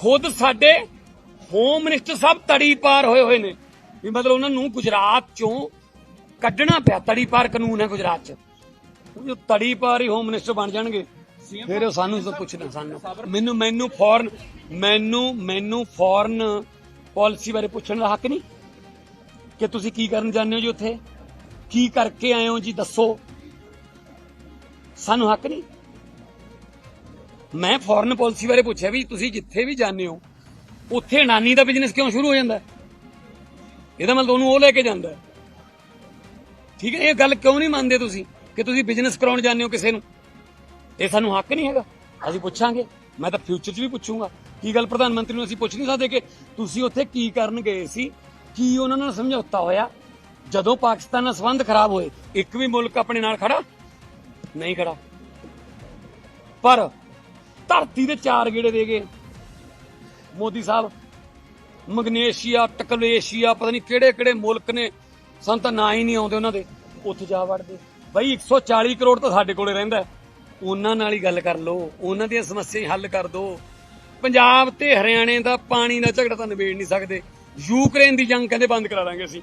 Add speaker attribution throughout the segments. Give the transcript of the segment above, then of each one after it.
Speaker 1: ਖੁਦ ਸਾਡੇ home minister ਸਾਹਿਬ ਤੜੀ ਪਾਰ ਹੋਏ ਹੋਏ ਨੇ। ਵੀ ਮਤਲਬ ਉਹਨਾਂ ਨੂੰ ਗੁਜਰਾਤ ਚੋਂ ਕੱਢਣਾ ਪਿਆ ਤੜੀ ਪਾਰ ਕਾਨੂੰਨ ਹੈ ਗੁਜਰਾਤ 'ਚ। ਜੋ ਤੜੀ ਪਾਰ ਹੀ ਹੋਮ ਮਿਨਿਸਟਰ ਬਣ ਜਾਣਗੇ ਫਿਰ ਉਹ ਸਾਨੂੰ ਤਾਂ ਪੁੱਛਣਾ। ਸਾਨੂੰ। ਮੈਨੂੰ ਮੈਨੂੰ ਫੋਰਨ ਮੈਨੂੰ ਮੈਨੂੰ ਫੋਰਨ ਪਾਲਿਸੀ ਬਾਰੇ ਪੁੱਛਣ ਦਾ ਹੱਕ ਨਹੀਂ। ਕਿ ਤੁਸੀਂ ਕੀ ਕਰਨ ਜਾਂਦੇ ਹੋ ਜੀ ਉੱਥੇ? ਕੀ ਕਰਕੇ ਆਏ ਹੋ ਜੀ? ਦੱਸੋ। ਸਾਨੂੰ ਹੱਕ ਨਹੀਂ। ਮੈਂ ਫੋਰਨ ਪਾਲਿਸੀ ਬਾਰੇ ਪੁੱਛਿਆ ਵੀ ਤੁਸੀਂ ਜਿੱਥੇ ਵੀ ਜਾਂਦੇ ਹੋ, ਉੱਥੇ ਨਾਨੀ ਦਾ ਬਿਜ਼ਨਸ ਕਿਉਂ ਸ਼ੁਰੂ ਹੋ ਜਾਂਦਾ ਇਹਦਾ ਮਤਲਬ ਉਹਨੂੰ ਉਹ ਲੈ ਕੇ ਜਾਂਦਾ ਠੀਕ ਹੈ, ਇਹ ਗੱਲ ਕਿਉਂ ਨਹੀਂ ਮੰਨਦੇ ਤੁਸੀਂ ਕਿ ਤੁਸੀਂ ਬਿਜ਼ਨਸ ਕਰਾਉਣ ਜਾਂਦੇ ਹੋ ਕਿਸੇ ਨੂੰ? ਇਹ ਸਾਨੂੰ ਹੱਕ ਨਹੀਂ ਹੈਗਾ। ਅਸੀਂ ਪੁੱਛਾਂਗੇ। ਮੈਂ ਤਾਂ ਫਿਊਚਰ 'ਚ ਵੀ ਪੁੱਛੂੰਗਾ। ਕੀ ਗੱਲ ਪ੍ਰਧਾਨ ਮੰਤਰੀ ਨੂੰ ਅਸੀਂ ਪੁੱਛ ਨਹੀਂ ਸਕਦੇ ਕਿ ਤੁਸੀਂ ਉੱਥੇ ਕੀ ਕਰਨ ਗਏ ਸੀ? ਕੀ ਉਹਨਾਂ ਨਾਲ ਸਮਝੌਤਾ ਹੋਇਆ? ਜਦੋਂ ਪਾਕਿਸਤਾਨ ਨਾਲ ਸੰਬੰਧ ਖਰਾਬ ਹੋਏ, ਇੱਕ ਵੀ ਮੁਲਕ ਆਪਣੇ ਨਾਲ ਖੜਾ ਨਹੀਂ ਖੜਾ। ਪਰ ਧਰਤੀ ਦੇ ਚਾਰ ਗੇੜੇ ਦੇ ਗਏ। ਮੋਦੀ ਸਾਹਿਬ, ਮਗਨੇਸ਼ੀਆ, ਟਕਲੇਸ਼ੀਆ, ਪਤਾ ਨਹੀਂ ਕਿਹੜੇ ਕਿਹੜੇ ਮੁਲਕ ਨੇ ਸਾਨੂੰ ਤਾਂ ਨਾਂ ਹੀ ਨਹੀਂ ਆਉਂਦੇ ਉਹਨਾਂ ਦੇ, ਉੱਥੇ ਜਾ ਵੜਦੇ। ਬਈ 140 ਕਰੋੜ ਤਾਂ ਸਾਡੇ ਕੋਲੇ ਰਹਿੰਦਾ ਉਹਨਾਂ ਨਾਲ ਹੀ ਗੱਲ ਕਰ ਲਓ, ਉਹਨਾਂ ਦੀਆਂ ਸਮੱਸਿਆਵਾਂ ਹੱਲ ਕਰ ਦਿਓ ਪੰਜਾਬ ਤੇ ਹਰਿਆਣੇ ਦਾ ਪਾਣੀ ਦਾ ਝਗੜਾ ਤਾਂ ਨਿਬੇੜ ਨਹੀਂ ਸਕਦੇ। ਯੂਕਰੇਨ ਦੀ ਜੰਗ ਕਹਿੰਦੇ ਬੰਦ ਕਰਾ ਦਾਂਗੇ ਅਸੀਂ।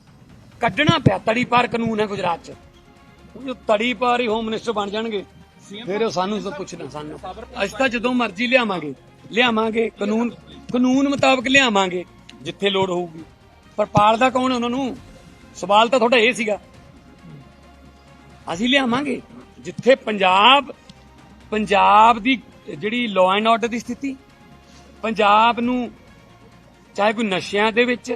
Speaker 1: ਕੱਢਣਾ ਪਿਆ ਤੜੀ ਪਾਰ ਕਾਨੂੰਨ ਹੈ ਗੁਜਰਾਤ 'ਚ। ਜੋ ਤੜੀ ਪਾਰ ਹੀ ਹੋਮ ਮਿਨਿਸਟਰ ਬਣ ਜਾਣਗੇ ਫਿਰ ਉਹ ਸਾਨੂੰ ਤਾਂ ਪੁੱਛਣਾ ਸਾਨੂੰ। ਅਸੀਂ ਤਾਂ ਜਦੋਂ ਮਰਜ਼ੀ ਲਿਆਵਾਂਗੇ ਲਿਆਵਾਂਗੇ ਕਾਨੂੰਨ ਕਾਨੂੰਨ ਮੁਤਾਬਕ ਲਿਆਵਾਂਗੇ ਜਿੱਥੇ ਲੋੜ ਹੋਊਗੀ। ਪਰ ਪਾਲਦਾ ਕੌਣ ਉਹਨਾਂ ਨੂੰ? ਸਵਾਲ ਤਾਂ ਤੁਹਾਡਾ ਇਹ ਸੀਗਾ। ਅਸੀਂ ਲਿਆਵਾਂਗੇ ਜਿੱਥੇ ਪੰਜਾਬ ਪੰਜਾਬ ਦੀ ਜਿਹੜੀ ਲਾਅ ਐਂਡ ਆਰਡਰ ਦੀ ਸਥਿਤੀ ਪੰਜਾਬ ਨੂੰ ਚਾਹੇ ਕੋਈ ਨਸ਼ਿਆਂ ਦੇ ਵਿੱਚ